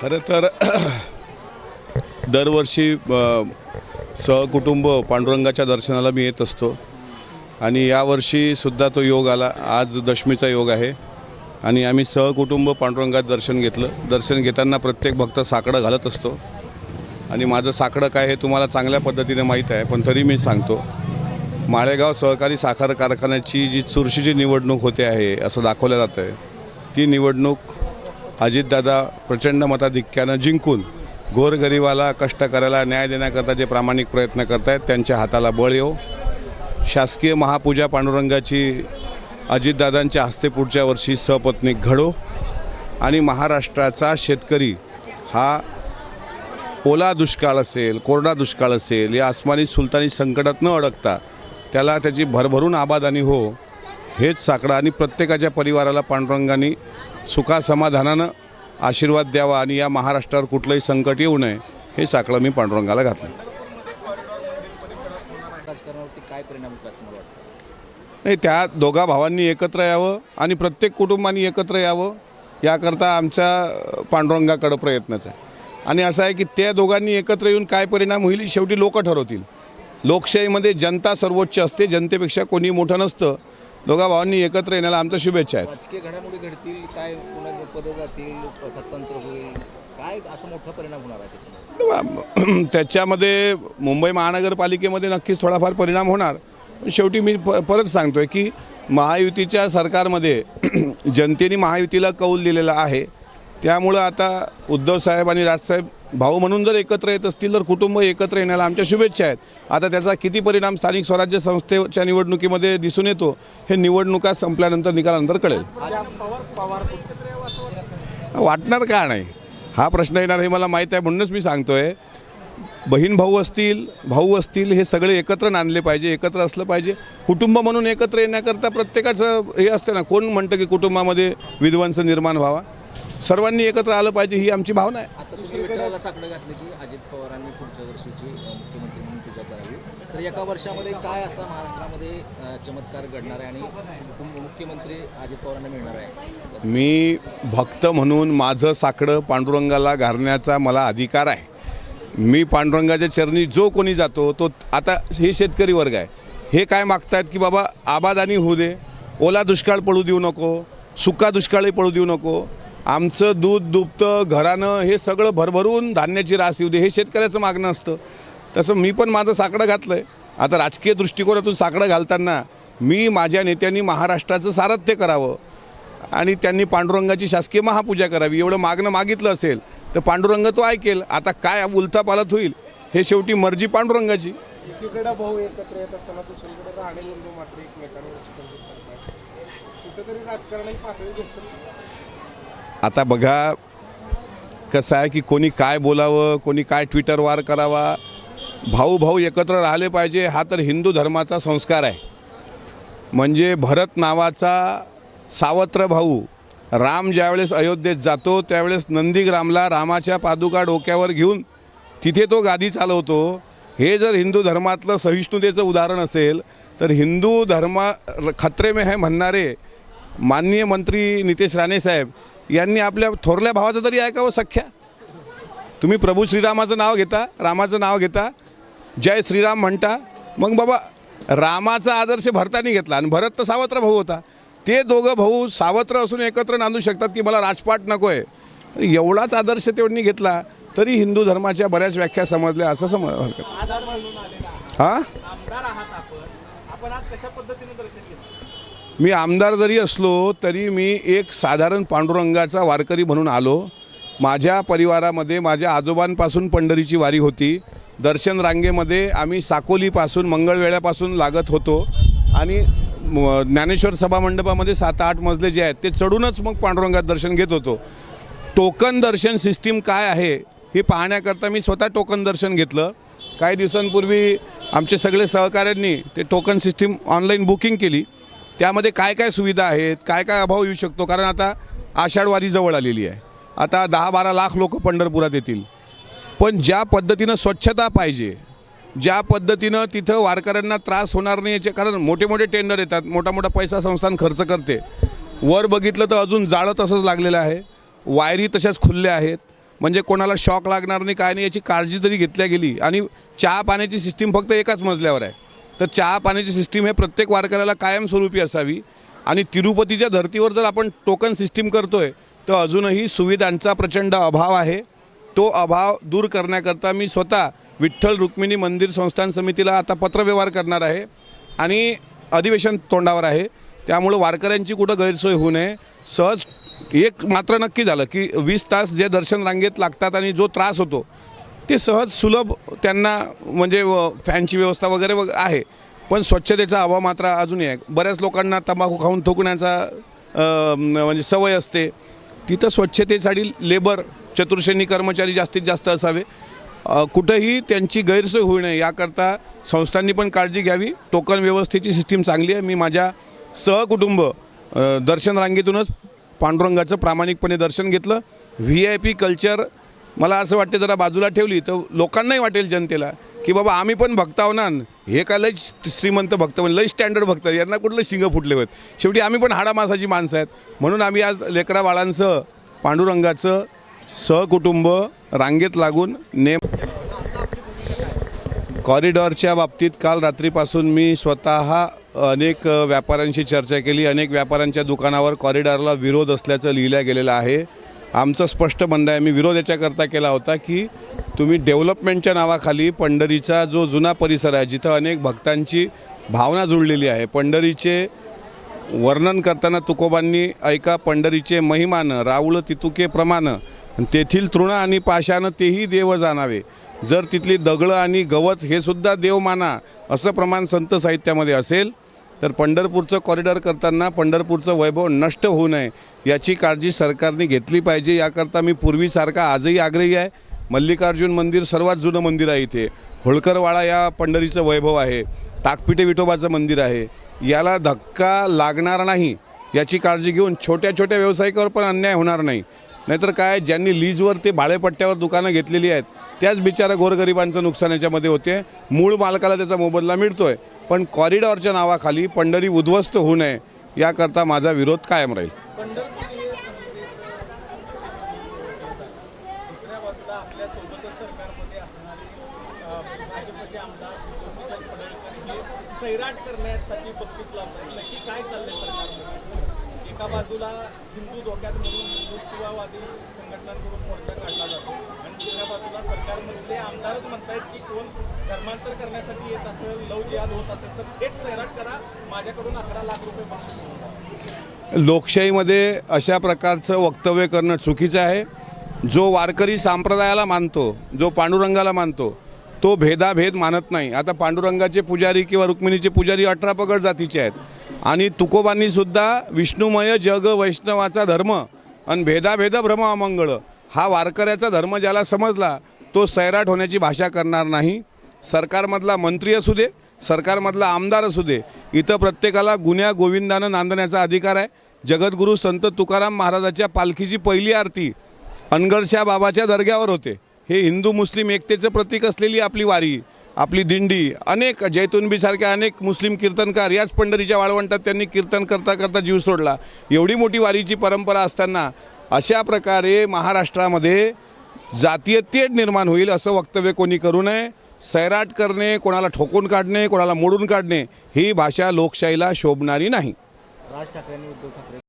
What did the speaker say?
खरं तर दरवर्षी सहकुटुंब पांडुरंगाच्या दर्शनाला मी येत असतो. आणि यावर्षीसुद्धा तो योग आला. आज दशमीचा योग आहे. आणि आम्ही सहकुटुंब पांडुरंगात दर्शन घेतलं. दर्शन घेताना प्रत्येक भक्त साकडं घालत असतो. आणि माझं साकडं काय हे तुम्हाला चांगल्या पद्धतीने माहीत आहे पण तरी मी सांगतो. माळेगाव सहकारी साखर कारखान्याची जी चुरशीची निवडणूक होते आहे असं दाखवलं जातं आहे ती निवडणूक अजितदादा प्रचंड मताधिक्यानं जिंकून गोरगरिबाला कष्टकऱ्याला न्याय देण्याकरता जे प्रामाणिक प्रयत्न करत आहेत त्यांच्या हाताला बळ येऊ शासकीय महापूजा पांडुरंगाची अजितदादांच्या हस्ते पुढच्या वर्षी सपत्नीक घडो. आणि महाराष्ट्राचा शेतकरी हा ओला दुष्काळ असेल कोरडा दुष्काळ असेल या आसमानी सुलतानी संकटात न अडकता त्याला त्याची भरभरून आबादानी हो हेच साकडा. आणि प्रत्येकाच्या परिवाराला पांडुरंगाने सुखासमाधानानं आशीर्वाद द्यावा आणि या महाराष्ट्रावर कुठलंही संकट येऊ नये हे साकडं मी पांडुरंगाला घातलं नाही त्या दोघा भावांनी एकत्र यावं आणि प्रत्येक कुटुंबाने एकत्र यावं याकरता आमच्या पांडुरंगाकडं प्रयत्नच आहे. आणि असं आहे की त्या दोघांनी एकत्र येऊन काय परिणाम होईल शेवटी लोक ठरवतील. लोकशाहीमध्ये जनता सर्वोच्च असते जनतेपेक्षा कोणी मोठं नसतं. दोघा भावांनी एकत्र येण्याला आमच्या शुभेच्छा आहेत. राजकीय घडामोडी घडतील काय पदं जातील सत्तांतर होईल काय असं मोठा परिणाम होणार आहे त्याच्यामध्ये? मुंबई महानगरपालिकेमध्ये नक्कीच थोडाफार परिणाम होणार. पण शेवटी मी प परत सांगतो आहे की महायुतीच्या सरकारमध्ये जनतेने महायुतीला कौल दिलेला आहे. त्यामुळं आता उद्धव साहेब आणि राजसाहेब भाऊ म्हणून जर एकत्र येत असतील तर कुटुंब एकत्र येण्याला आमच्या शुभेच्छा आहेत. आता त्याचा किती परिणाम स्थानिक स्वराज्य संस्थेच्या निवडणुकीमध्ये दिसून येतो हे निवडणुका संपल्यानंतर निकालानंतर कळेल. वाटणार का नाही? हा प्रश्न येणार हे मला माहीत आहे म्हणूनच मी सांगतोय. बहीण भाऊ असतील भाऊ असतील हे सगळे एकत्र नांदले पाहिजे एकत्र असलं पाहिजे. कुटुंब म्हणून एकत्र येण्याकरता प्रत्येकाचं हे असतं ना कोण म्हणतं की कुटुंबामध्ये विध्वंस निर्माण व्हावा? सर्वांनी एकत्र आलं पाहिजे ही आमची भावना आहे. आता तुम्ही विठ्ठलाला साकडं घातलं की अजित पवारांनी पुढच्या वर्षीची अ, मुख्यमंत्री म्हणून पूजा करावी. तर एका वर्षामध्ये काय असा महाराष्ट्रामध्ये चमत्कार घडणार आहे आणि मुख्य- मुख्यमंत्री अजित पवारांना मिळणार आहे? मी भक्त म्हणून माझं साकडं पांडुरंगाला घालण्याचा मला अधिकार आहे. मी पांडुरंगाच्या चरणी जो कोणी जातो तो आता हे शेतकरी वर्ग आहे. हे काय मागतायत की बाबा आबादानी होऊ दे ओला दुष्काळ पडू देऊ नको सुका दुष्काळही पडू देऊ नको आमचं दूध दुभतं घरानं हे सगळं भरभरून धान्याची रास येऊ दे हे शेतकऱ्याचं मागणं असतं. तसं मी पण माझं साकडं घातलं आहे आता राजकीय दृष्टिकोनातून साकडं घालताना मी माझ्या नेत्यांनी महाराष्ट्राचं सारथ्य करावं आणि त्यांनी पांडुरंगाची शासकीय महापूजा करावी एवढं मागणं मागितलं असेल तर पांडुरंग तो ऐकेल. आता काय उलथापालत होईल हे शेवटी मर्जी पांडुरंगाची. एकीकडे भाऊ एकत्र येत असताना दुसरीकडे राणे मात्र एकमेकांवर पातळी आता बघा कसं आहे की कोणी काय बोलावं कोणी काय ट्विटर वार करावा. भाऊ भाऊ एकत्र राहिले पाहिजे हा तर हिंदू धर्माचा संस्कार आहे. म्हणजे भरत नावाचा सावत्र भाऊ राम ज्यावेळेस अयोध्येत जातो त्यावेळेस नंदीग्रामला रामाच्या पादुका डोक्यावर घेऊन तिथे तो गादी चालवतो. हे जर हिंदू धर्मातलं सहिष्णुतेचं उदाहरण असेल तर हिंदू धर्मा खत्रे में है म्हणणारे माननीय मंत्री नितेश राणे साहेब यांनी आपल्या थोरल्या भावाचं तरी ऐकावं सख्या. तुम्ही प्रभू श्रीरामाचं नाव घेता रामाचं नाव घेता जय श्रीराम म्हणता मग बाबा रामाचा आदर्श भरतानी घेतला आणि भरत तर सावत्र भाऊ होता. ते दोघं भाऊ सावत्र असून एकत्र नांदू शकतात की मला राजपाट नको आहे तर एवढाच आदर्श त्यांनी घेतला तरी हिंदू धर्माच्या बऱ्याच व्याख्या समजल्या असं समज हरकत. हां? मी आमदार जरी असलो तरी मी एक साधारण पांडुरंगाचा वारकरी म्हणून आलो. माझ्या परिवारामध्ये माझ्या आजोबांपासून पंढरीची वारी होती. दर्शन रांगेमध्ये आम्ही साकोलीपासून मंगळवेळ्यापासून लागत होतो. आणि म- ज्ञानेश्वर सभा मंडपामध्ये सात आठ मजले जे आहेत ते चढूनच मग पांडुरंगात दर्शन घेत होतो. टोकन दर्शन सिस्टीम काय आहे हे पाहण्याकरता मी स्वतः टोकन दर्शन घेतलं. काही दिवसांपूर्वी आमचे सगळे सहकाऱ्यांनी ते टोकन सिस्टीम ऑनलाईन बुकिंग केली. त्यामध्ये काय काय सुविधा आहेत काय काय अभाव येऊ शकतो? कारण आता आषाढवारी जवळ आलेली आहे. आता दहा बारा लाख लोक पंढरपुरात येतील. पण ज्या पद्धतीनं स्वच्छता पाहिजे ज्या पद्धतीनं तिथं वारकऱ्यांना त्रास होणार नाही याचे कारण मोठे मोठे टेंडर येतात मोठा मोठा पैसा संस्थान खर्च करते. वर बघितलं तर अजून जाळं तसंच लागलेलं आहे. वायरी तशाच खुल्ल्या आहेत. म्हणजे कोणाला शॉक लागणार नाही काय नाही याची काळजी तरी घेतल्या गेली आणि चहा पाण्याची सिस्टीम फक्त एकाच मजल्यावर आहे. तर चहा पाण्याची सिस्टीम हे प्रत्येक वारकऱ्याला कायमस्वरूपी असावी. आणि तिरुपतीच्या धर्तीवर जर आपण टोकन सिस्टीम करतोय तर अजूनही सुविधांचा प्रचंड अभाव आहे. तो अभाव दूर करण्याकरता मी स्वतः विठ्ठल रुक्मिणी मंदिर संस्थान समितीला आता पत्रव्यवहार करणार आहे. आणि अधिवेशन तोंडावर आहे. त्यामुळं वारकऱ्यांची कुठं गैरसोय होऊ नये. सहज एक मात्र नक्की झालं की वीस तास जे दर्शन रांगेत लागतात आणि जो त्रास होतो ते सहज सुलभ त्यांना म्हणजे व- फॅनची व्यवस्था वगैरे वग आहे. पण स्वच्छतेचा अभाव मात्र अजूनही आहे. बऱ्याच लोकांना तंबाखू खाऊन थुकण्याचा म्हणजे सवय असते. तिथं स्वच्छतेसाठी लेबर चतुर्श्रेणी कर्मचारी जास्तीत जास्त असावे. कुठंही त्यांची गैरसोय होऊ नये. याकरता संस्थांनी पण काळजी घ्यावी. टोकन व्यवस्थेची सिस्टीम चांगली आहे. मी माझ्या सहकुटुंब दर्शन रांगेतूनच पांडुरंगाचं प्रामाणिकपणे दर्शन घेतलं. व्ही आय पी कल्चर मला असं वाटतं जरा बाजूला ठेवली तर लोकांनाही वाटेल जनतेला की बाबा आम्ही पण भक्त आहो ना. हे काय लय श्रीमंत भक्त म्हणजे लय स्टँडर्ड भक्त यांना कुठलं शिंग फुटले होत? शेवटी आम्ही पण हाडामासाची माणसं आहेत. म्हणून आम्ही आज लेकरा बाळांसह पांडुरंगाचं सहकुटुंब रांगेत लागून नेम कॉरिडॉरच्या बाबतीत काल रात्रीपासून मी स्वतः अनेक व्यापाऱ्यांशी चर्चा केली. अनेक व्यापाऱ्यांच्या दुकानावर कॉरिडॉरला विरोध असल्याचं लिहिलं गेलेलं आहे. आमचं स्पष्ट म्हणणं आहे मी विरोध याच्याकरता केला होता की तुम्ही डेव्हलपमेंटच्या नावाखाली पंढरीचा जो जुना परिसर आहे जिथं अनेक भक्तांची भावना जुळलेली आहे पंढरीचे वर्णन करताना तुकोबांनी ऐका पंढरीचे महिमानं राऊळ तितुके प्रमाण तेथील तृण आणि पाशानं तेही देव जाणावे. जर तिथली दगडं आणि गवत हे सुद्धा देव माना असं प्रमाण संत साहित्यामध्ये असेल तर पंढरपूरचं कॉरिडॉर करताना पंढरपूरचं वैभव नष्ट होऊ नये याची काळजी सरकारने घेतली पाहिजे. याकरता मी पूर्वीसारखा आजही आग्रही आहे. मल्लिकार्जुन मंदिर सर्वात जुनं मंदिर आहे इथे. होळकरवाडा या पंढरीचं वैभव आहे. ताकपिटे विठोबाचं मंदिर आहे. याला धक्का लागणार नाही याची काळजी घेऊन छोट्या छोट्या व्यावसायिकावर पण अन्याय होणार नाही. नाहीतर काय ज्यांनी लीजवर ते भाडेपट्ट्यावर दुकानं घेतलेली आहेत त्याच बिचारा गोरगरिबांचं नुकसान याच्यामध्ये होते. मूळ मालकाला त्याचा मोबदला मिळतो आहे पण कॉरिडॉरच्या नावाखाली पंढरी उद्ध्वस्त होऊ नये याकरता माझा विरोध कायम राहील. सैराट करण्यासाठी बक्षीस लावतात नक्की काय चाललंय सरकारमध्ये? एका बाजूला हिंदू धोक्यात म्हणून हिंदुत्ववादी संघटनांकडून मोर्चा काढला जातो. आणि दुसऱ्या बाजूला सरकारमधले आमदारच म्हणतायत की कोण धर्मांतर करण्यासाठी येत असेल लव जिहाद होत असेल तर थेट सैराट करा माझ्याकडून अकरा लाख रुपये बक्षीस लोकशाहीमध्ये अशा प्रकारचं वक्तव्य करणं चुकीचं आहे. जो वारकरी संप्रदायाला मानतो जो पांडुरंगाला मानतो तो भेदाभेद मानत नाही. आता पांडुरंगाचे पुजारी किंवा रुक्मिणीचे पुजारी अठरा पगड जातीचे आहेत. आणि तुकोबांनी सुद्धा विष्णुमय जग वैष्णवाचा धर्म आणि भेदाभेद भ्रम अमंगळ हा वारकऱ्याचा धर्म ज्याला समजला तो सैराट होण्याची भाषा करणार नाही. सरकारमधला मंत्री असू दे सरकारमधला आमदार असू दे इथं प्रत्येकाला गुन्ह्या गोविंदानं नांदण्याचा अधिकार आहे. जगद्गुरू संत तुकाराम महाराजाच्या पालखीची पहिली आरती अनगडशा बाबाच्या दर्ग्यावर होते. हे हिंदू मुस्लिम एकतेचं प्रतीक असलेली आपली वारी. आपली दिंडी अनेक जैतुनबीसारख्या अनेक मुस्लिम कीर्तनकार याच पंढरीच्या वाळवंटात त्यांनी कीर्तन करता करता जीव सोडला. एवढी मोठी वारीची परंपरा असताना अशा प्रकारे महाराष्ट्रामध्ये जातीय तेढ निर्माण होईल असं वक्तव्य कोणी करू नये सैराट करणे कोणाला ठोकून काढणे कोणाला मोडून काढणे ही भाषा लोकशाहीला शोभणारी नाही. राज ठाकरे आणि उद्धव ठाकरे